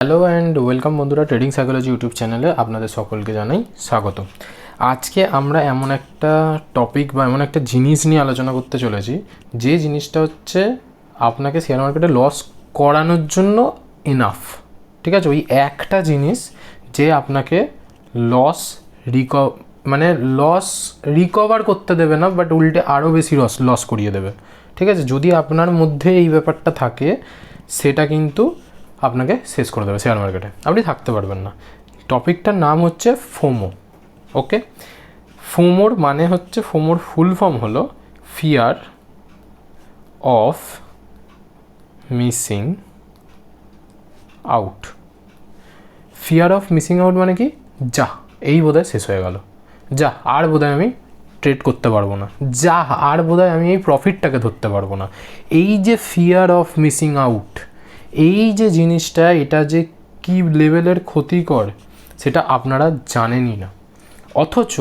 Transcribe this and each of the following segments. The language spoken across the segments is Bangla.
হ্যালো অ্যান্ড ওয়েলকাম বন্ধুরা ট্রেডিং সাইকোলজি ইউটিউব চ্যানেলে আপনাদের সকলকে জানাই স্বাগত আজকে আমরা এমন একটা টপিক বা এমন একটা জিনিস নিয়ে আলোচনা করতে চলেছি, যে জিনিসটা হচ্ছে আপনাকে শেয়ার মার্কেটে লস করানোর জন্য ইনাফ ঠিক আছে? ওই একটা জিনিস যে আপনাকে লস রিক মানে লস রিকভার করতে দেবে না বাট উল্টে আরও বেশি লস লস করিয়ে দেবে। ঠিক আছে? যদি আপনার মধ্যে এই ব্যাপারটা থাকে, সেটা কিন্তু আপনাকে শেষ করে দেবে শেয়ার মার্কেটে। আপনি থাকতে পারবেন না। টপিকটার নাম হচ্ছে ফোমো, ওকে? ফোমোর মানে হচ্ছে, ফোমোর ফুল ফর্ম হলো fear of missing out. Fear of missing out মানে কি? যা, এই বোধহয় শেষ হয়ে গেল। যা, আর বোধহয় আমি ট্রেড করতে পারব না। যা, আর বোধহয় আমি এই প্রফিটটাকে ধরতে পারব না। এই যে ফিয়ার অফ মিসিং আউট এই যে জিনিসটা, এটা যে কী লেভেলের ক্ষতিকর, সেটা আপনারা জানেনই না। অথচ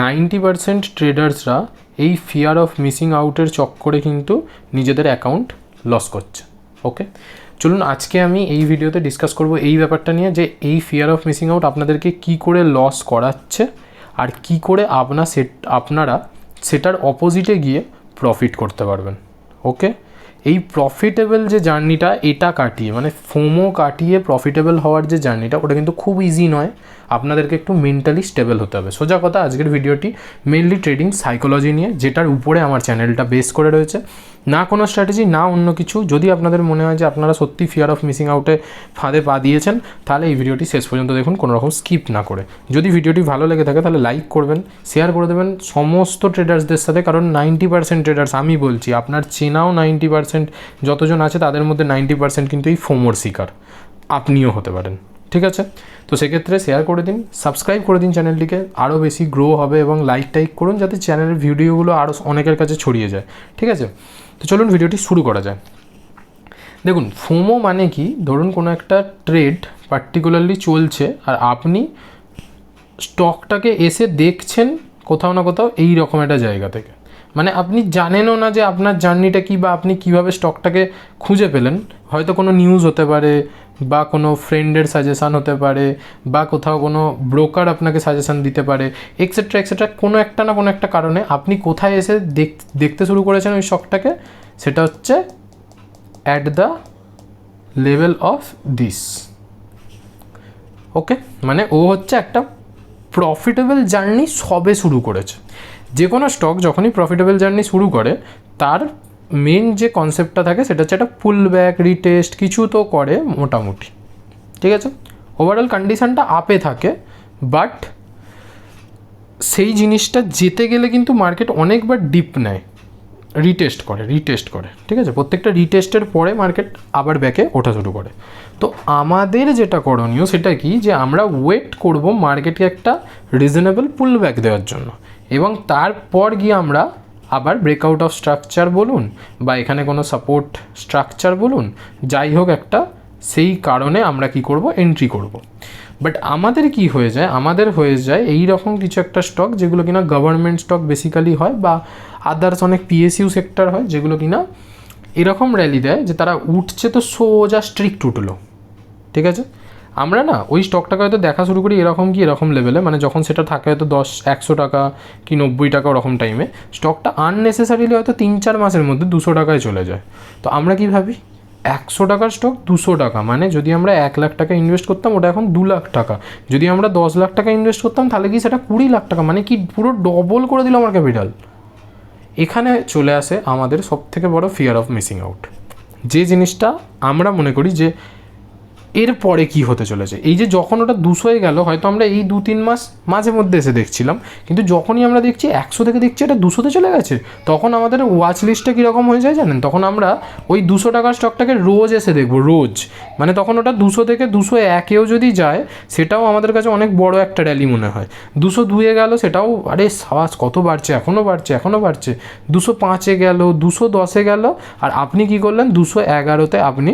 নাইনটি পারসেন্ট ট্রেডার্সরা এই ফিয়ার অফ মিসিং আউটের চক্করে কিন্তু নিজেদের অ্যাকাউন্ট লস করছে। ওকে চলুন, আজকে আমি এই ভিডিওতে ডিসকাস করব এই ব্যাপারটা নিয়ে যে এই ফিয়ার অফ মিসিং আউট আপনাদেরকে কি করে লস করাচ্ছে আর কি করে আপনার সেট, আপনারা সেটার অপোজিটে গিয়ে প্রফিট করতে পারবেন। ওকে এই প্রফিটেবল যে জার্নিটা এটা কাটিয়ে মানে ফোমো কাটিয়ে প্রফিটেবল হওয়ার যে জার্নিটা ওটা কিন্তু খুব ইজি নয়। আপনাদেরকে একটু মেন্টালি স্টেবল হতে হবে। সোজা কথা, আজকের ভিডিওটি মেনলি ট্রেডিং সাইকোলজি নিয়ে, যেটার উপরে আমার চ্যানেলটা বেস করে রয়েছে। না কোনো স্ট্র্যাটেজি না অন্য কিছু। যদি আপনাদের মনে হয় যে আপনারা সত্যি ফিয়ার অফ মিসিং আউটে ফাঁদে পা দিয়েছেন, তাহলে এই ভিডিওটি শেষ পর্যন্ত দেখুন, কোনো রকম স্কিপ না করে। যদি ভিডিওটি ভালো লেগে থাকে, তাহলে লাইক করবেন শেয়ার করে দেবেন সমস্ত ট্রেডার্সদের সাথে, কারণ নাইনটি পার্সেন্ট ট্রেডার্স আমি বলছি, আপনার চেনাও নাইনটি পার্সেন্ট যতজন আছে তাদের মধ্যে নাইনটি পার্সেন্ট কিন্তু এই ফোমোর শিকার। আপনিও হতে পারেন, ঠিক আছে? তো সেক্ষেত্রে শেয়ার করে দিন সাবস্ক্রাইব করে দিন চ্যানেলটিকে আরও বেশি গ্রো হবে এবং লাইক টাইক করুন, যাতে চ্যানেলের ভিডিওগুলো আরও অনেকের কাছে ছড়িয়ে যায়, ঠিক আছে? তো চলুন ভিডিওটি শুরু করা যায় দেখুন ফোমো মানে কি? ধরুন কোনো একটা ট্রেড পার্টিকুলারলি চলছে আর আপনি স্টকটাকে এসে দেখছেন কোথাও না কোথাও এই রকম একটা জায়গা থেকে। মানে আপনি জানেনও না যে আপনার জার্নিটা কী বা আপনি কীভাবে স্টকটাকে খুঁজে পেলেন। হয়তো কোনো নিউজ হতে পারে বা কোনো ফ্রেন্ডের সাজেশান হতে পারে বা কোথাও কোনো ব্রোকার আপনাকে সাজেশান দিতে পারে এক্সেট্রা এক্সেট্রা কোনো একটা না কোনো একটা কারণে আপনি কোথায় এসে দেখ, দেখতে শুরু করেছেন ওই স্টকটাকে? সেটা হচ্ছে at the level of this okay মানে ও হচ্ছে একটা প্রফিটেবল জার্নি সবে শুরু করেছে। যে কোনো স্টক যখনই প্রফিটেবল জার্নি শুরু করে, তার মেন যে কনসেপ্টটা থাকে, সেটা হচ্ছে একটা পুল ব্যাক রিটেস্ট কিছু তো করে মোটামুটি। ঠিক আছে? ওভারঅল কন্ডিশনটা আপে থাকে বাট সেই জিনিসটা যেতে গেলে কিন্তু মার্কেট অনেকবার ডিপ নেয়। রিটেস্ট করে রিটেস্ট করে। ঠিক আছে? প্রত্যেকটা রিটেস্টের পরে মার্কেট আবার ব্যাকে ওঠা শুরু করে। তো আমাদের যেটা করণীয় সেটা কি? যে আমরা ওয়েট করব মার্কেটকে একটা রিজনেবল পুল ব্যাক দেওয়ার জন্য। এবং তারপর গিয়ে আমরা আবার ব্রেকআউট অফ স্ট্রাকচার বলুন বা এখানে কোনো সাপোর্ট স্ট্রাকচার বলুন, যাই হোক একটা সেই কারণে আমরা কি করব? এন্ট্রি করব। বাট আমাদের কি হয়ে যায়? আমাদের হয়ে যায় এই রকম কিছু একটা স্টক যেগুলো কিনা গভর্নমেন্ট স্টক বেসিক্যালি হয় বা আদার্স অনেক পিএসইউ সেক্টর হয় যেগুলো কিনা এরকম র্যালি দেয় যে তারা উঠছে তো সোজা স্ট্রিক্ট উঠল। ঠিক আছে? আমরা না ওই স্টকটাকে হয়তো দেখা শুরু করি এরকম কি এরকম লেভেলে মানে যখন সেটা থাকে হয়তো দশ, একশো টাকা কি নব্বই টাকা ওরকম টাইমে স্টকটা আননেসেসারিলি হয়তো তিন চার মাসের মধ্যে দুশো টাকায় চলে যায়। তো আমরা কি ভাবি? একশো টাকার স্টক দুশো টাকা মানে যদি আমরা এক লাখ টাকা ইনভেস্ট করতাম, ওটা এখন দু লাখ টাকা। যদি আমরা দশ লাখ টাকা ইনভেস্ট করতাম, তাহলে কি সেটা কুড়ি লাখ টাকা মানে কি পুরো ডবল করে দিল আমার ক্যাপিটাল এখানে চলে আসে আমাদের সব থেকে বড় ফিয়ার অফ মিসিং আউট যে জিনিসটা আমরা মনে করি যে এরপরে কি হতে চলেছে? এই যে যখন ওটা দুশোয় গেল, হয়তো আমরা এই দু তিন মাস মাঝে মধ্যে এসে দেখছিলাম, কিন্তু যখনই আমরা দেখছি একশো থেকে দেখছি এটা দুশোতে চলে গেছে, তখন আমাদের ওয়াচ লিস্টটা কীরকম হয়ে যায় জানেন? তখন আমরা ওই দুশো টাকার স্টকটাকে রোজ এসে দেখব, রোজ। মানে তখন ওটা দুশো থেকে দুশো একেও যদি যায়, সেটাও আমাদের কাছে অনেক বড় একটা র্যালি মনে হয়। দুশো দুয়ে গেল, সেটাও, আরে সাবাস, কত বাড়ছে এখনও বাড়ছে এখনও বাড়ছে। দুশো পাঁচে গেল, দুশো দশে গেল, আর আপনি কি করলেন? দুশো এগারোতে আপনি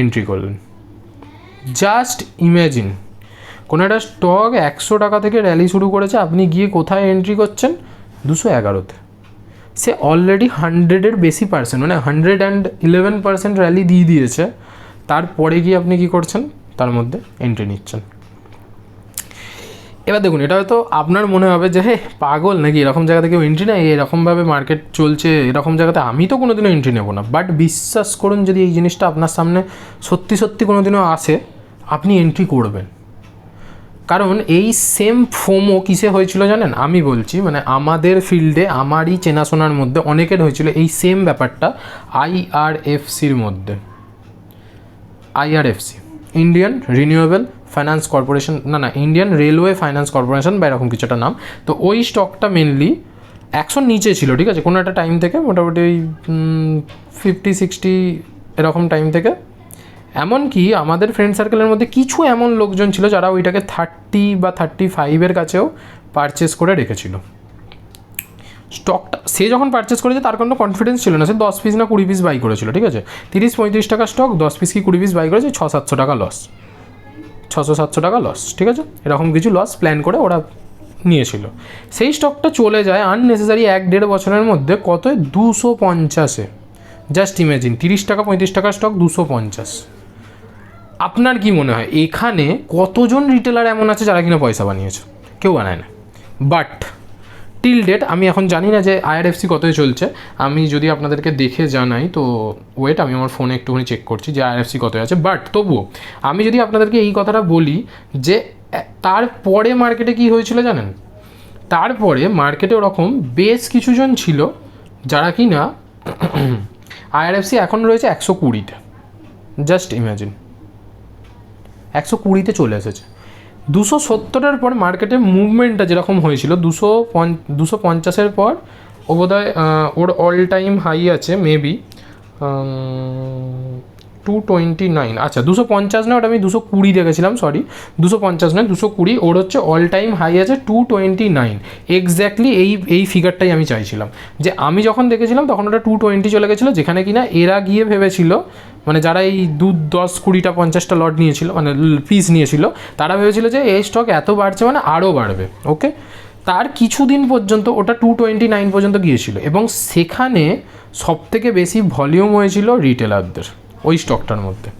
এন্ট্রি করলেন। জাস্ট ইম্যাজিন কোনো একটা স্টক একশো টাকা থেকে র্যালি শুরু করেছে, আপনি গিয়ে কোথায় এন্ট্রি করছেন? দুশো এগারোতে। সে অলরেডি হান্ড্রেডের বেশি পার্সেন্ট মানে hundred and eleven percent rally দিয়ে দিয়েছে। তারপরে গিয়ে আপনি কী করছেন? তার মধ্যে এন্ট্রি নিচ্ছেন। এবার দেখুন এটা হয়তো আপনার মনে হবে যে হে পাগল নাকি? এরকম জায়গাতে কেউ এন্ট্রি নেয়? এরকমভাবে মার্কেট চলছে, এরকম জায়গাতে আমি তো কোনোদিনও এন্ট্রি নেব না। বাট বিশ্বাস করুন, যদি এই জিনিসটা আপনার সামনে সত্যি সত্যি কোনোদিনও আসে, আপনি এন্ট্রি করবেন। কারণ এই সেম ফোমো কিসে হয়েছিল জানেন? আমি বলছি মানে আমাদের ফিল্ডে আমারই চেনাশোনার মধ্যে অনেকের হয়েছিল এই সেম ব্যাপারটা আইআরএফসির মধ্যে। IRFC Indian renewable finance corporation না না ইন্ডিয়ান রেলওয়ে ফাইন্যান্স কর্পোরেশন বা এরকম কিছু একটা নাম। তো ওই স্টকটা মেনলি একশোর নিচে ছিল, ঠিক আছে? কোনো একটা টাইম থেকে মোটামুটি ওই ফিফটি সিক্সটি এরকম টাইম থেকে। এমনকি আমাদের ফ্রেন্ড সার্কেলের মধ্যে কিছু এমন লোকজন ছিল যারা ওইটাকে থার্টি বা থার্টি ফাইভের কাছেও পারচেস করে রেখেছিল। স্টকটা সে যখন পারচেস করেছে, তার কোনো কনফিডেন্স ছিল না। সে দশ পিস না কুড়ি পিস বাই করেছিল, ঠিক আছে? তিরিশ পঁয়ত্রিশ টাকা স্টক দশ পিস কি কুড়ি পিস বাই করেছে? ছ, সাতশো টাকা লস ছশো সাতশো টাকা লস ঠিক আছে? এরকম কিছু লস প্ল্যান করে ওরা নিয়েছিল। সেই স্টকটা চলে যায় আননেসেসারি এক দেড় বছরের মধ্যে কত দুশো পঞ্চাশে। জাস্ট ইমেজিন তিরিশ টাকা, পঁয়ত্রিশ টাকার স্টক দুশো পঞ্চাশ। আপনার কি মনে হয়, এখানে কতজন রিটেলার এমন আছে যারা কিনা পয়সা বানিয়েছে? কেউ বানায় না। বাট টিল ডেট আমি এখন জানি না যে আইআরএফসি কতই চলছে। আমি যদি আপনাদেরকে দেখে জানাই, তো ওয়েট আমি আমার ফোনে একটুখানি চেক করছি যে আইআরএফসি কত আছে। বাট তবুও, আমি যদি আপনাদেরকে এই কথাটা বলি যে তারপরে মার্কেটে কি হয়েছিল জানেন? তারপরে মার্কেটে ওরকম বেশ কিছুজন ছিল যারা কি না আইআরএফসি এখন রয়েছে একশো কুড়িতে। জাস্ট ইমাজিন একশো কুড়িতে চলে এসেছে। দুশো সত্তরের পর মার্কেটে মুভমেন্টটা যেরকম হয়েছিল, দুশো দুশো পঞ্চাশের পর ও বোধহয় ওর অল টাইম হাই আছে মেবি টু টোয়েন্টি নাইন আচ্ছা দুশো পঞ্চাশ না ওটা আমি দুশো কুড়ি দেখেছিলাম সরি দুশো পঞ্চাশ নয়, দুশো কুড়ি, ওর হচ্ছে অল টাইম হাই আছে টু টোয়েন্টি নাইন এক্স্যাক্টলি এই এই ফিগারটাই আমি চাইছিলাম। যে আমি যখন দেখেছিলাম, তখন ওটা টু টোয়েন্টি চলে গেছিল, যেখানে কিনা এরা গিয়ে ভেবেছিল মানে যারা এই দু দশ কুড়িটা, পঞ্চাশটা লট নিয়েছিল মানে পিস নিয়েছিল, তারা ভেবেছিল যে এই স্টক এত বাড়ছে মানে আরও বাড়বে ওকে তার কিছুদিন পর্যন্ত ওটা টু টোয়েন্টি নাইন পর্যন্ত গিয়েছিল এবং সেখানে সবথেকে বেশি ভলিউম হয়েছিল রিটেলারদের ওই স্টকটার মধ্যে।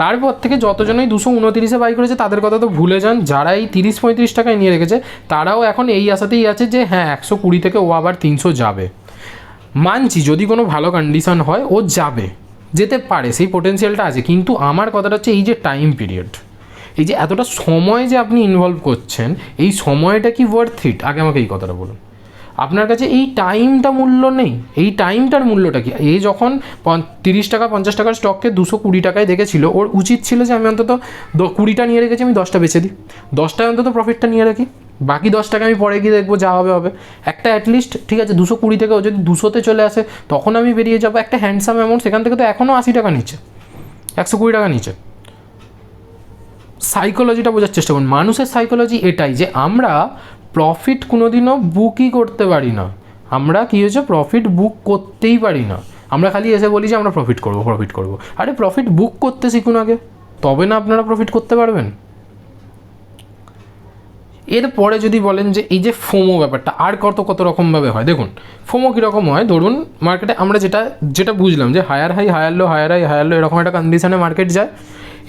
তারপর থেকে যতজনই দুশো উনতিরিশে বাই করেছে, তাদের কথা তো ভুলে যান যারা এই তিরিশ পঁয়ত্রিশ টাকায় নিয়ে রেখেছে, তারাও এখন এই আশাতেই আছে যে হ্যাঁ একশো কুড়ি থেকে ও আবার তিনশো যাবে। মানছি, যদি কোনো ভালো কন্ডিশন হয়, ও যাবে, যেতে পারে, সেই পোটেন্সিয়ালটা আছে, কিন্তু আমার কথাটা হচ্ছে এই যে টাইম পিরিয়ড এই যে এতটা সময় যে আপনি ইনভলভ করছেন, এই সময়টা কি ওয়ার্থ ইট আগে আমাকে এই কথাটা বলুন। আপনার কাছে এই টাইমটা মূল্য নেই। এই টাইমটার মূল্যটা কি? এই যখন তিরিশ টাকা, পঞ্চাশ টাকার স্টককে দুশো কুড়ি টাকায় দেখেছিল, ওর উচিত ছিল যে আমি অন্তত কুড়িটা নিয়ে রেখেছি, আমি দশটা বেছে দিই। দশটায় অন্তত প্রফিটটা নিয়ে রাখি। বাকি দশ টাকা আমি পরে গিয়ে দেখব যা হবে হবে। একটা অ্যাটলিস্ট ঠিক আছে, দুশো কুড়ি থেকে ও যদি দুশোতে চলে আসে, তখন আমি বেরিয়ে যাব। একটা হ্যান্ডসাম অ্যামাউন্ট সেখান থেকে তো এখনও আশি টাকা নিচ্ছে। একশো কুড়ি টাকা নিচে সাইকোলজিটা বোঝার চেষ্টা করুন। মানুষের সাইকোলজি এটাই যে আমরা প্রফিট কোনোদিনও বুকই করতে পারি না। আমরা কী হয়েছে? প্রফিট বুক করতেই পারি না। আমরা খালি এসে বলি যে আমরা প্রফিট করব প্রফিট করব। আরে প্রফিট বুক করতে শিখুন আগে। তবে না আপনারা প্রফিট করতে পারবেন। এরপরে যদি বলেন যে এই যে ফোমো ব্যাপারটা, আর কত কত রকমভাবে হয়? দেখুন ফোমো কীরকম হয়? ধরুন মার্কেটে আমরা যেটা যেটা বুঝলাম যে higher high higher low higher high higher low এরকম একটা কন্ডিশনে মার্কেট যায়।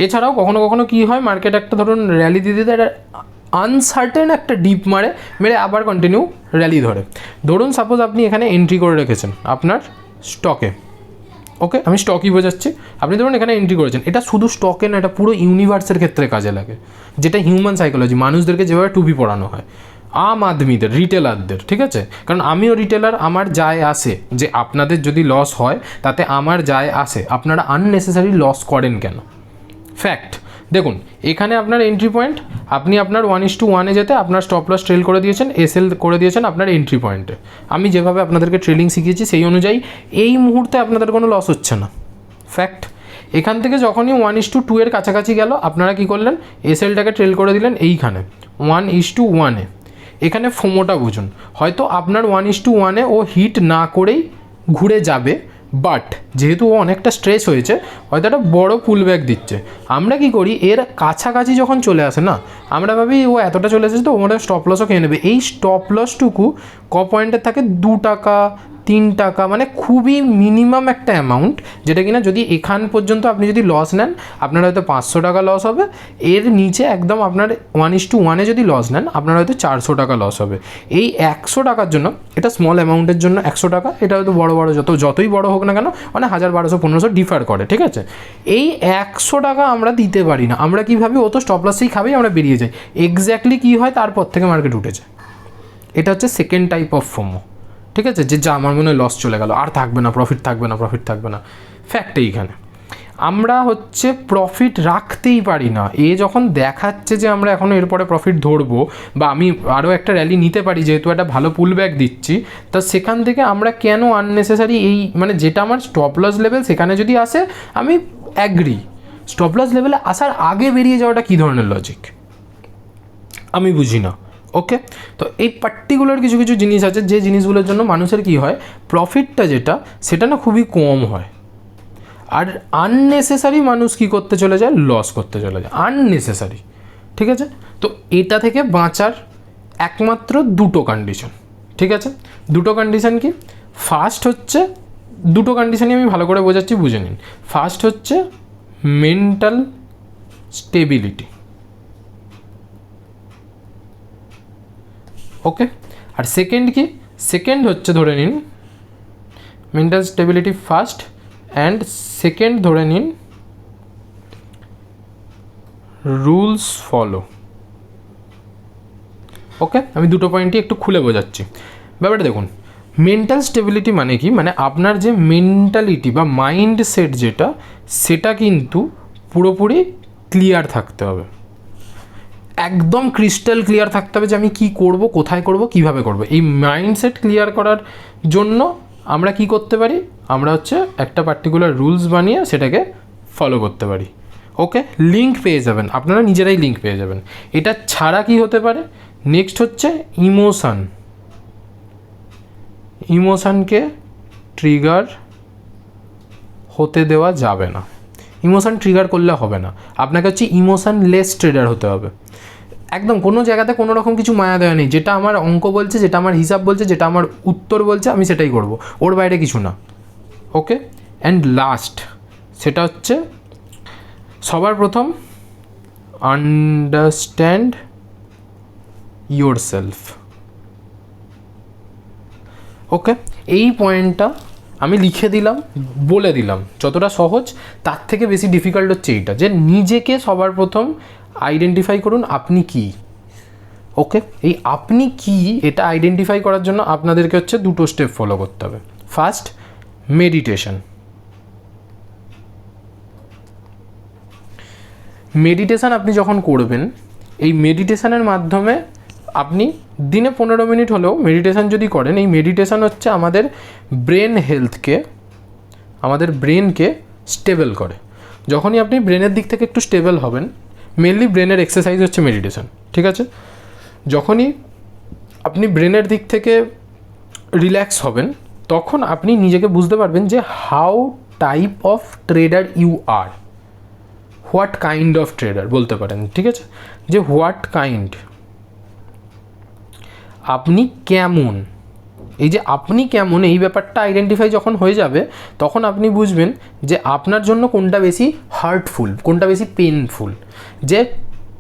এছাড়াও কখনো কখনো কী হয়? মার্কেট একটা ধরুন র্যালি দিতে দিতে একটা আনসার্টেন একটা ডিপ মারে, মেরে আবার কন্টিনিউ র্যালি ধরে। ধরুন সাপোজ আপনি এখানে এন্ট্রি করে রেখেছেন আপনার স্টকে ওকে আমি স্টকই বোঝাচ্ছি। আপনি ধরুন এখানে এন্ট্রি করেছেন। এটা শুধু স্টকে না, এটা পুরো ইউনিভার্সের ক্ষেত্রে কাজে লাগে। যেটা হিউম্যান সাইকোলজি মানুষদেরকে যেভাবে টুপি পড়ানো হয়। আম আদমিদের রিটেলারদের ঠিক আছে? কারণ আমিও রিটেলার আমার যায় আসে যে আপনাদের যদি লস হয়, তাতে আমার যায় আসে। আপনারা আননেসেসারি লস করেন কেন? ফ্যাক্ট দেখুন, এখানে আপনার এন্ট্রি পয়েন্ট আপনি আপনার ওয়ান ইস টু ওয়ানে যেতে আপনার স্টপ লস ট্রেল করে দিয়েছেন এসএল করে দিয়েছেন আপনার এন্ট্রি পয়েন্টে আমি যেভাবে আপনাদেরকে ট্রেলিং শিখিয়েছি সেই অনুযায়ী এই মুহূর্তে আপনাদের কোনো লস হচ্ছে না। ফ্যাক্ট এখান থেকে যখনই ওয়ান ইস টু টু এর কাছাকাছি গেল, আপনারা কি করলেন? এসএলটাকে ট্রেল করে দিলেন এইখানে। ওয়ান ইস টু ওয়ানে এখানে ফোমোটা বুঝুন। হয়তো আপনার ওয়ান ইস টু ওয়ানে ও হিট না করেই ঘুরে যাবে বাট যেহেতু ও অনেকটা স্ট্রেস হয়েছে, হয়তো একটা বড়ো পুল ব্যাক দিচ্ছে। আমরা কি করি? এর কাছাকাছি যখন চলে আসে, না, আমরা ভাবি ও এতটা চলে এসেছে তো ওরা স্টপ লসও খেয়ে নেবে। এই স্টপ লসটুকু ক পয়েন্টের থাকে? দু টাকা তিন টাকা মানে খুবই মিনিমাম একটা অ্যামাউন্ট যেটা কিনা যদি এখান পর্যন্ত আপনি যদি লস নেন, আপনার হয়তো পাঁচশো টাকা লস হবে। এর নিচে একদম আপনার ওয়ান ইস টু ওয়ানে যদি লস নেন, আপনার হয়তো চারশো টাকা লস হবে। এই একশো টাকার জন্য, এটা স্মল অ্যামাউন্টের জন্য একশো টাকা, এটা হয়তো বড় বড় যত, যতই বড় হোক না কেন মানে হাজার বারোশো, পনেরোশো ডিফার করে, ঠিক আছে? এই একশো টাকা আমরা দিতে পারি না। আমরা কীভাবে ও তো স্টপ লসেই খাবেই, আমরা বেরিয়ে যাই। এক্স্যাক্টলি কী হয়, তারপর থেকে মার্কেট উঠেছে। এটা হচ্ছে সেকেন্ড টাইপ অফ ফোমো ঠিক আছে? যে যা আমার মনে হয় লস চলে গেল। আর থাকবে না প্রফিট থাকবে না প্রফিট থাকবে না। ফ্যাক্ট এইখানে। আমরা হচ্ছে প্রফিট রাখতেই পারি না। এ যখন দেখাচ্ছে যে আমরা এখনও এরপরে প্রফিট ধরবো, বা আমি আরও একটা র্যালি নিতে পারি, যেহেতু একটা ভালো পুল ব্যাক দিচ্ছি, তা সেখান থেকে আমরা কেন আননেসেসারি এই মানে যেটা আমার স্টপ লস লেভেল সেখানে যদি আসে, আমি অ্যাগ্রি স্টপ লস লেভেলে আসার আগে বেরিয়ে যাওয়াটা কী ধরনের লজিক আমি বুঝি না। ওকে তো এই পার্টিকুলার কিছু কিছু জিনিস আছে, যে জিনিসগুলোর জন্য মানুষের কি হয়? প্রফিটটা যেটা, সেটা না খুবই কম হয়। আর আননেসেসারি মানুষ কি করতে চলে যায়? লস করতে চলে যায়। আননেসেসারি ঠিক আছে? তো এটা থেকে বাঁচার একমাত্র দুটো কন্ডিশন ঠিক আছে? দুটো কন্ডিশন কি? ফার্স্ট হচ্ছে, দুটো কন্ডিশনই আমি ভালো করে বোঝাচ্ছি, বুঝে নিন। ফার্স্ট হচ্ছে মেন্টাল স্টেবিলিটি ওকে আর সেকেন্ড কি? সেকেন্ড হচ্ছে ধরে নিন mental stability first and second ধরে নিন রুলস ফলো ওকে আমি দুটো পয়েন্টই একটু খুলে বোঝাচ্ছি। ব্যাপারটা দেখুন মেন্টাল স্টেবিলিটি মানে কি? মানে আপনার যে মেন্টালিটি বা মাইন্ড সেট যেটা, সেটা কিন্তু পুরোপুরি ক্লিয়ার থাকতে হবে। একদম ক্রিস্টাল ক্লিয়ার থাকতে হবে যে আমি কি করব, কোথায় করব, কীভাবে করব। এই মাইন্ডসেট ক্লিয়ার করার জন্য আমরা কি করতে পারি? আমরা হচ্ছে একটা পার্টিকুলার রুলস বানিয়ে সেটাকে ফলো করতে পারি। ওকে লিঙ্ক পেয়ে যাবেন। আপনারা নিজেরাই লিঙ্ক পেয়ে যাবেন। এটা ছাড়া কি হতে পারে? নেক্সট হচ্ছে ইমোশান ইমোশানকে ট্রিগার হতে দেওয়া যাবে না। ইমোশান ট্রিগার করলে হবে না। আপনাকে হচ্ছে ইমোশান লেস ট্রেডার হতে হবে। একদম কোনো জায়গাতে কোনো রকম কিছু মায়া দেওয়া নেই। যেটা আমার অঙ্ক বলছে, যেটা আমার হিসাব বলছে, যেটা আমার উত্তর বলছে, আমি সেটাই করব। ওর বাইরে কিছু না। ওকে? অ্যান্ড লাস্ট সেটা হচ্ছে সবার প্রথম আন্ডারস্ট্যান্ড ইয়োর সেলফ ওকে? এই পয়েন্টটা আমি লিখে দিলাম, বলে দিলাম। যতটা সহজ, তার থেকে বেশি ডিফিকাল্ট হচ্ছে এইটা। যে নিজেকে সবার প্রথম আইডেন্টিফাই করুন আপনি কি। ওকে এই আপনি কি, এটা আইডেন্টিফাই করার জন্য আপনাদেরকে হচ্ছে দুটো স্টেপ ফলো করতে হবে। ফার্স্ট মেডিটেশন মেডিটেশান আপনি যখন করবেন, এই মেডিটেশানের মাধ্যমে আপনি দিনে পনেরো মিনিট হলেও মেডিটেশান যদি করেন, এই মেডিটেশান হচ্ছে আমাদের ব্রেন হেলথকে আমাদের ব্রেনকে স্টেবল করে। যখনই আপনি ব্রেনের দিক থেকে একটু স্টেবল হবেন মেনলি ব্রেনের এক্সারসাইজ হচ্ছে মেডিটেশন ঠিক আছে? যখনই আপনি ব্রেনের দিক থেকে রিল্যাক্স হবেন, তখন আপনি নিজেকে বুঝতে পারবেন যে how type of trader you are what kind of trader বলতে পারেন, ঠিক আছে? যে হোয়াট কাইন্ড আপনি কেমন? এই যে আপনি কেমন, এই ব্যাপারটা আইডেন্টিফাই যখন হয়ে যাবে, তখন আপনি বুঝবেন যে আপনার জন্য কোনটা বেশি হার্টফুল কোনটা বেশি পেনফুল যে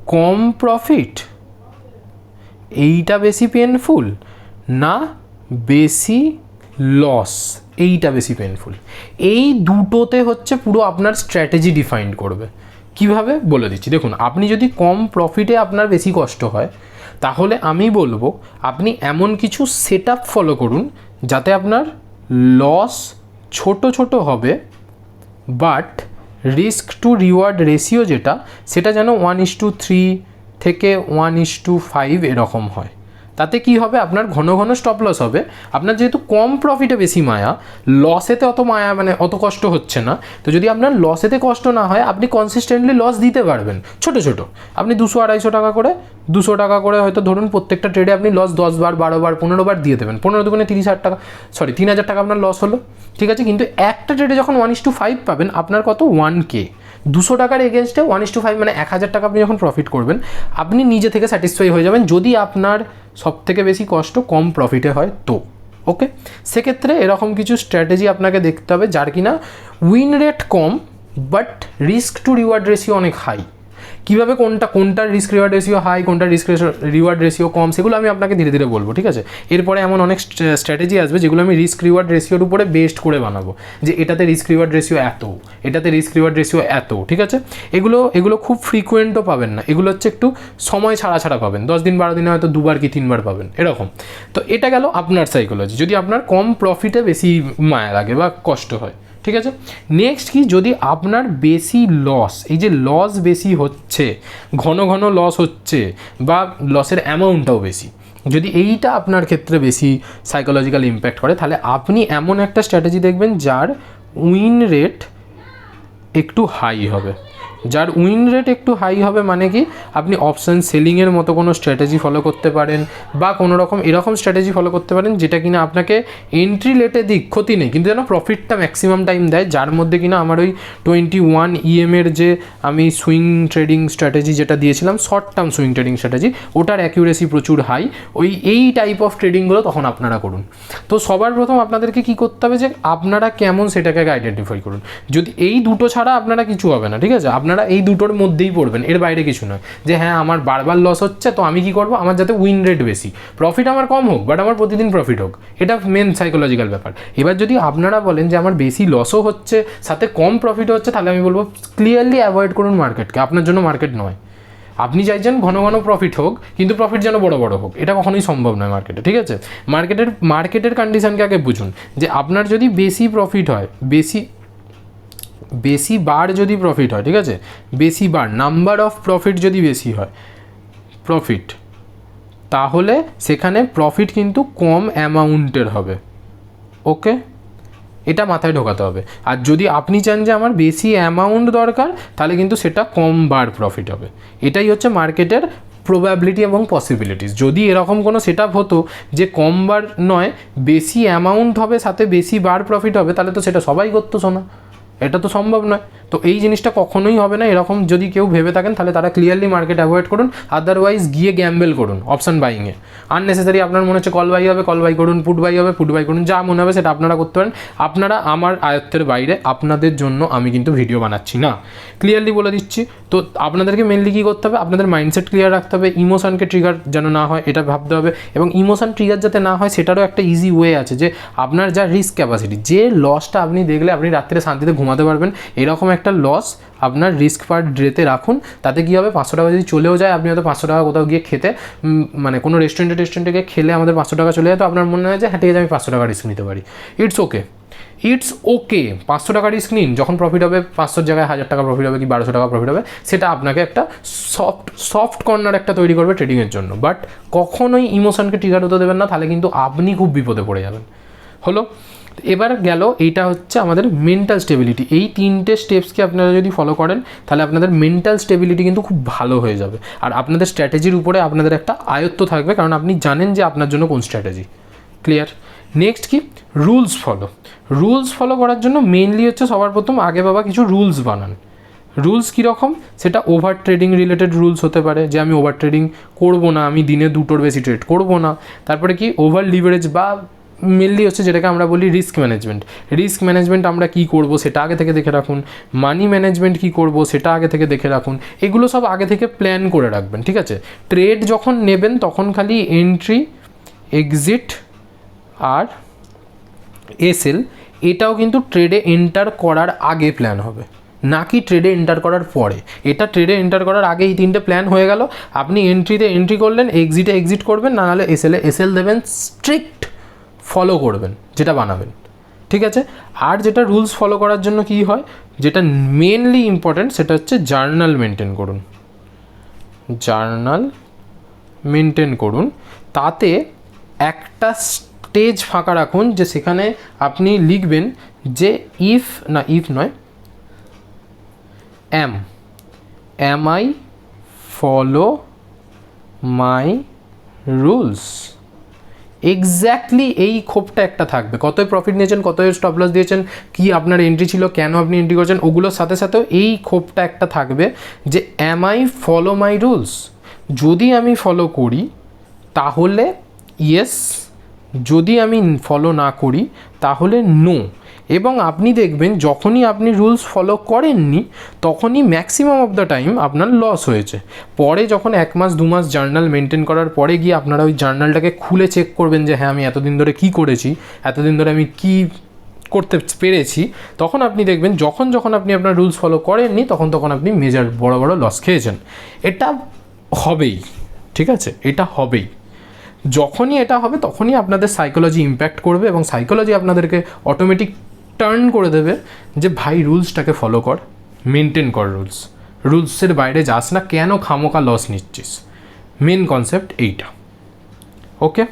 কম প্রফিট এইটা বেশি পেনফুল না বেশি লস এইটা বেশি পেনফুল এই দুটোতে হচ্ছে পুরো আপনার স্ট্র্যাটেজি ডিফাইন করবে। কীভাবে? বলে দিচ্ছি। দেখুন, আপনি যদি কম প্রফিটে আপনার বেশি কষ্ট হয় তাহলে আমি বলব, আপনি এমন কিছু সেট আপ ফলো করুন যাতে আপনার লস ছোট ছোট হবে but risk to reward ratio যেটা, সেটা যেন ওয়ান ইস টু থ্রি থেকে ওয়ান ইস টু ফাইভ এরকম হয়। তাতে কি হবে? আপনার ঘন ঘন স্টপ লস হবে। আপনার যেহেতু কম প্রফিটে বেশি মায়া লসেতে অত মায়া মানে অত কষ্ট হচ্ছে না। তো যদি আপনার লসেতে কষ্ট না হয়, আপনি কনসিস্টেন্টলি লস দিতে পারবেন। ছোট ছোট। আপনি দুশো, আড়াইশো টাকা করে, দুশো টাকা করে হয়তো ধরুন প্রত্যেকটা ট্রেডে আপনি লস দশ বার, বারো বার, পনেরো বার দিয়ে দেবেন। পনেরো দুগুণে তিরিশ হাজার টাকা সরি তিন হাজার টাকা আপনার লস হলো। ঠিক আছে? কিন্তু একটা ট্রেডে যখন ওয়ান ইস টু ফাইভ পাবেন, আপনার কত? ওয়ান কে দুশো টাকার এগেনস্টে ওয়ান ইস টু ফাইভ মানে এক হাজার টাকা আপনি যখন প্রফিট করবেন, আপনি নিজে থেকে স্যাটিসফাই হয়ে যাবেন যদি আপনার সব থেকে বেশি কষ্ট কম প্রফিটে হয় তো ওকে সেক্ষেত্রে এরকম কিছু স্ট্র্যাটেজি আপনাকে দেখতে হবে যার কিনা win rate com but risk to reward ratio অনেক হাই কীভাবে কোনটা কোনটার রিস্ক রিওয়ার্ড রেশিও হাই কোনটার রিস্ক রিওয়ার্ড রেশিও কম, সেগুলো আমি আপনাকে ধীরে ধীরে বলব, ঠিক আছে? এরপরে এমন অনেক স্ট্র্যাটেজি আসবে যেগুলো আমি রিস্ক রিওয়ার্ড রেশিওর উপরে বেস্ট করে বানাবো, যে এটাতে রিস্ক রিওয়ার্ড রেশিও এত, এটাতে রিস্ক রিওয়ার্ড রেশিও এত, ঠিক আছে? এগুলো এগুলো খুব ফ্রিকুয়েন্টও পাবেন না, এগুলো হচ্ছে একটু সময় ছাড়া ছাড়া পাবেন, দশ দিন, বারো দিনে হয়তো দুবার কি তিনবার পাবেন, এরকম। তো এটা গেল আপনার সাইকোলজি যদি আপনার কম প্রফিটে বেশি মায়া লাগে বা কষ্ট হয় ঠিক আছে? নেক্সট কি? যদি আপনার বেশি লস এই যে লস বেশি হচ্ছে, ঘন ঘন লস হচ্ছে, বা লসের অ্যামাউন্টটাও বেশি, যদি এইটা আপনার ক্ষেত্রে বেশি সাইকোলজিক্যাল ইম্প্যাক্ট করে, তাহলে আপনি এমন একটা স্ট্র্যাটেজি দেখবেন যার উইন রেট একটু হাই হবে। যার উইন রেট একটু হাই হবে মানে কি, আপনি অপশান সেলিংয়ের মতো কোনো স্ট্র্যাটেজি ফলো করতে পারেন বা কোনো রকম এরকম স্ট্র্যাটেজি ফলো করতে পারেন যেটা কিনা আপনাকে এন্ট্রি লেটে দিক ক্ষতি নেই। কিন্তু যেন প্রফিটটা ম্যাক্সিমাম টাইম দেয়, যার মধ্যে কিনা আমার ওই টোয়েন্টি ওয়ান ইএমের যে আমি সুইং ট্রেডিং স্ট্র্যাটেজি যেটা দিয়েছিলাম short term swing trading strategy ওটার অ্যাকিউরেসি প্রচুর হাই ওই এই টাইপ অফ ট্রেডিংগুলো তখন আপনারা করুন। তো সবার প্রথম আপনাদেরকে কি করতে হবে যে, আপনারা কেমন সেটাকে আইডেন্টিফাই করুন। যদি এই দুটো ছাড়া আপনারা কিছু হবে না, ঠিক আছে? আপনারা এই দুটোর মধ্যেই পড়বেন, এর বাইরে কিছু নয়। যে হ্যাঁ আমার বারবার লস হচ্ছে, তো আমি কি করব? আমার যাতে উইন রেট বেশি। প্রফিট আমার কম হোক বাট আমার প্রতিদিন প্রফিট হোক। এটা মেন সাইকোলজিক্যাল ব্যাপার। এবার যদি আপনারা বলেন যে আমার বেশি লসও হচ্ছে, সাথে কম প্রফিট হচ্ছে, তাহলে আমি বলব ক্লিয়ারলি অ্যাভয়েড করুন মার্কেটকে আপনার জন্য মার্কেট নয়। আপনি চাইছেন ঘন ঘন প্রফিট হোক, কিন্তু প্রফিট যেন বড় বড় হোক। এটা কখনোই সম্ভব নয় মার্কেটে ঠিক আছে? মার্কেটের মার্কেটের কন্ডিশনকে আগে বুঝুন। যে আপনার যদি বেশি প্রফিট হয়, বেশি বেশি বার যদি প্রফিট হয়, ঠিক আছে? বেশি বার নাম্বার অফ প্রফিট যদি বেশি হয় প্রফিট তাহলে সেখানে প্রফিট কিন্তু কম অ্যামাউন্টের হবে। ওকে এটা মাথায় ঢোকাতে হবে। আর যদি আপনি চান যে আমার বেশি অ্যামাউন্ট দরকার, তাহলে কিন্তু সেটা কম বার প্রফিট হবে। এটাই হচ্ছে মার্কেটের প্রবাবিলিটি এবং পসিবিলিটিস যদি এরকম কোনো সেট আপ হতো যে কম বার নয়, বেশি অ্যামাউন্ট হবে, সাথে বেশি বার প্রফিট হবে, তাহলে তো সেটা সবাই করতো শোনা এটা তো সম্ভব নয়। তো এই জিনিসটা কখনোই হবে না, এরকম যদি কেউ ভেবে থাকেন, তাহলে তারা ক্লিয়ারলি মার্কেট অ্যাভয়েড করুন আদারওয়াইজ গিয়ে গ্যাম্বেল করুন অপশান বাইংয়ে আননেসেসারি আপনার মনে হচ্ছে কল বাই হবে কল বাই করুন পুট বাই হবে পুট বাই করুন, যা মনে হবে সেটা আপনারা করতে পারেন। আপনারা আমার আয়ত্তের বাইরে আপনাদের জন্য আমি কিন্তু ভিডিও বানাচ্ছি না। ক্লিয়ারলি বলে দিচ্ছি, তো আপনাদেরকে মেনলি কী করতে হবে? আপনাদের মাইন্ডসেট ক্লিয়ার রাখতে হবে ইমোশনকে ট্রিগার যেন না হয়, এটা ভাবতে হবে। এবং ইমোশন ট্রিগার যাতে না হয়, সেটারও একটা ইজি ওয়ে আছে যে আপনার যা রিস্ক ক্যাপাসিটি যে লসটা আপনি দেখলে আপনি রাত্রে শান্তিতে ঘুমাতে পারবেন। এরকম একটা লস আপনার রিস্ক পার ড্রেতে রাখুন। তাতে কী হবে? পাঁচশো টাকা যদি চলেও যায়, আপনি হয়তো পাঁচশো টাকা কোথাও গিয়ে খেতে মানে কোনো রেস্টুরেন্টে টেস্টুরেন্টে গিয়ে খেলে আমাদের পাঁচশো টাকা চলে যায়, তো আপনার মনে হয় যে হ্যাঁ ঠিক আছে, আমি পাঁচশো টাকা রিস্ক নিতে পারি। ইটস ওকে ইটস ওকে পাঁচশো টাকা রিস্ক নিন। যখন প্রফিট হবে, পাঁচশোর জায়গায় হাজার টাকা প্রফিট হবে কি বারোশো টাকা প্রফিট হবে, সেটা আপনাকে একটা সফট সফট কর্নার একটা তৈরি করবে ট্রেডিংয়ের জন্য। বাট কখনোই ইমোশনকে ট্রিগার হতে দেবেন না, তাহলে কিন্তু আপনি খুব বিপদে পড়ে যাবেন। হলো? এবার গেল এইটা হচ্ছে আমাদের মেন্টাল স্টেবিলিটি এই তিনটে স্টেপসকে আপনারা যদি ফলো করেন, তাহলে আপনাদের মেন্টাল স্টেবিলিটি কিন্তু খুব ভালো হয়ে যাবে। আর আপনাদের স্ট্র্যাটেজির উপরে আপনাদের একটা আয়ত্ত থাকবে, কারণ আপনি জানেন যে আপনার জন্য কোন স্ট্র্যাটেজি ক্লিয়ার নেক্সট কি? রুলস ফলো রুলস ফলো করার জন্য মেনলি হচ্ছে সবার প্রথম আগে বাবা কিছু রুলস বানান। রুলস কীরকম সেটা ওভার ট্রেডিং রিলেটেড রুলস হতে পারে, যে আমি ওভার ট্রেডিং করব না, আমি দিনে দুটোর বেশি ট্রেড করব না। তারপরে কি? ওভার লিভারেজ বা মেনলি হচ্ছে যেটাকে আমরা বলি রিস্ক ম্যানেজমেন্ট রিস্ক ম্যানেজমেন্ট আমরা কি করব সেটা আগে থেকে দেখে রাখুন। মানি ম্যানেজমেন্ট কি করব সেটা আগে থেকে দেখে রাখুন। এগুলো সব আগে থেকে প্ল্যান করে রাখবেন, ঠিক আছে? ট্রেড যখন নেবেন তখন খালি এন্ট্রি এক্সিট আর এসএল এটাও কিন্তু ট্রেডে এন্টার করার আগে প্ল্যান হবে। নাকি ট্রেডে এন্টার করার পরে। এটা ট্রেডে এন্টার করার আগে এই তিনটে প্ল্যান হয়ে গেল। আপনি এন্ট্রিতে এন্ট্রি করলেন এক্সিটে এক্সিট করবেন, না নাহলে এসএলে এসএল দেবেন স্ট্রিক্ট ফলো করবেন, যেটা বানাবেন। ঠিক আছে? আর যেটা রুলস ফলো করার জন্য কি হয়? যেটা মেনলি ইম্পর্ট্যান্ট সেটা হচ্ছে জার্নাল মেনটেন করুন। জার্নাল মেনটেন করুন। তাতে একটা স্টেজ ফাঁকা রাখুন যে সেখানে আপনি লিখবেন যে ইফ না ইফ নয় am am I follow my rules exactly এই ক্ষোভটা একটা থাকবে। কত প্রফিট নিয়েছেন কত স্টপ লস দিয়েছেন, কি আপনার এন্ট্রি ছিল, কেন আপনি এন্ট্রি করেছেন, ওগুলোর সাথে সাথেও এই ক্ষোভটা একটা থাকবে যে am I follow my rules যদি আমি ফলো করি, তাহলে ইয়েস যদি আমি ফলো না করি, তাহলে নো এবং আপনি দেখবেন যখনই আপনি রুলস ফলো করেননি, তখনই ম্যাক্সিমাম অফ দ্য টাইম আপনার লস হয়েছে। পরে যখন এক মাস, দু মাস জার্নাল মেনটেন করার পরে গিয়ে আপনারা ওই জার্নালটাকে খুলে চেক করবেন যে হ্যাঁ আমি এতদিন ধরে কী করেছি? এতদিন ধরে আমি কী করতে পেরেছি? তখন আপনি দেখবেন যখন যখন আপনি আপনার রুলস ফলো করেননি, তখন তখন আপনি মেজার বড় বড় লস খেয়েছেন। এটা হবেই, ঠিক আছে? এটা হবেই। যখনই এটা হবে, তখনই আপনাদের সাইকোলজি ইম্প্যাক্ট করবে এবং সাইকোলজি আপনাদেরকে অটোমেটিক টার্ন করে দেবে যে, ভাই রুলসটাকে ফলো কর মেনটেন কর রুলস রুলসের বাইরে যাস না, কেন খামোকা লস নিচ্ছিস? মেন কনসেপ্ট এইটা। ওকে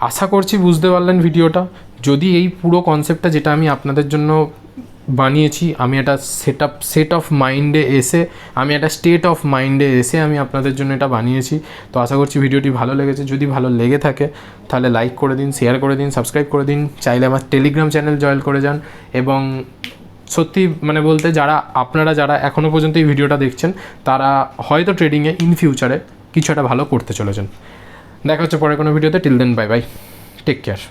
আশা করছি বুঝতে পারলেন ভিডিওটা। যদি এই পুরো কনসেপ্টটা যেটা আমি আপনাদের জন্য বানিয়েছি, আমি একটা সেট আপ সেট অফ মাইন্ডে এসে, আমি একটা স্টেট অফ মাইন্ডে এসে আমি আপনাদের জন্য এটা বানিয়েছি। তো আশা করছি ভিডিওটি ভালো লেগেছে। যদি ভালো লেগে থাকে, তাহলে লাইক করে দিন শেয়ার করে দিন সাবস্ক্রাইব করে দিন। চাইলে আমার টেলিগ্রাম চ্যানেল জয়েন করে যান। এবং সত্যি মানে বলতে যারা, আপনারা যারা এখনও পর্যন্ত এই ভিডিওটা দেখছেন, তারা হয়তো ট্রেডিংয়ে ইন ফিউচারে কিছু একটা ভালো করতে চলেছেন। দেখা হচ্ছে পরে কোনো ভিডিওতে। Till then bye bye take care